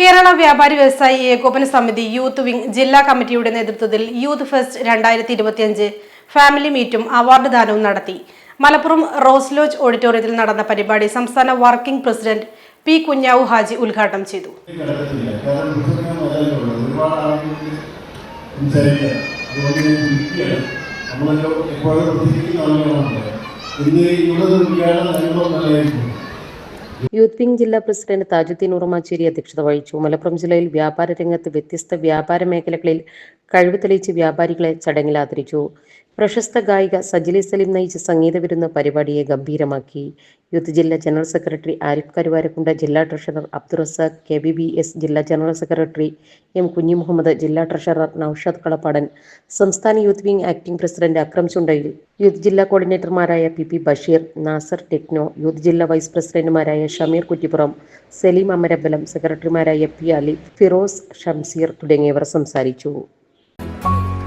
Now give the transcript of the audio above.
കേരള വ്യാപാരി വ്യവസായി ഏകോപന സമിതി യൂത്ത് വിംഗ് ജില്ലാ കമ്മിറ്റിയുടെ നേതൃത്വത്തിൽ യൂത്ത് ഫെസ്റ്റ് രണ്ടായിരത്തി ഇരുപത്തിയഞ്ച് ഫാമിലി മീറ്റും അവാർഡ് ദാനവും നടത്തി. മലപ്പുറം റോസ് ലോജ് ഓഡിറ്റോറിയത്തിൽ നടന്ന പരിപാടി സംസ്ഥാന working president P Kunhavu Haji ഉദ്ഘാടനം ചെയ്തു. എപ്പോഴും ഇന്ന് ഇവിടെ നല്ലതായിരിക്കും യൂത്ത് വിംഗ് ജില്ലാ പ്രസിഡന്റ് താജുദ്ദീൻ ഉറമാച്ചേരി അധ്യക്ഷത വഹിച്ചു. മലപ്പുറം ജില്ലയിൽ വ്യാപാര രംഗത്ത് വ്യത്യസ്ത വ്യാപാര മേഖലകളിൽ കഴിവ് തെളിയിച്ച് വ്യാപാരികളെ ചടങ്ങിൽ ആദരിച്ചു. പ്രശസ്ത ഗായിക സജിലി സലീം നയിച്ച സംഗീത വിരുന്ന് പരിപാടിയെ ഗംഭീരമാക്കി. യൂത്ത് ജില്ലാ ജനറൽ സെക്രട്ടറി ആരിഫ് കരുവാരക്കുണ്ട ജില്ലാ treasurer Abdul Razak K B B S ജില്ലാ general secretary M Kunhi Muhammad ജില്ലാ ട്രഷറർ നൌഷാദ് കളപ്പാടൻ സംസ്ഥാന youth wing acting president Akram Chundayil youth ജില്ലാ കോർഡിനേറ്റർമാരായ P P Basheer Nasser techno youth ജില്ലാ വൈസ് പ്രസിഡന്റുമാരായ ഷമീർ കുറ്റിപ്പുറം സലീം അമരബലം സെക്രട്ടറിമാരായ പി അലി ഫിറോസ് ഷംസീർ തുടങ്ങിയവർ സംസാരിച്ചു.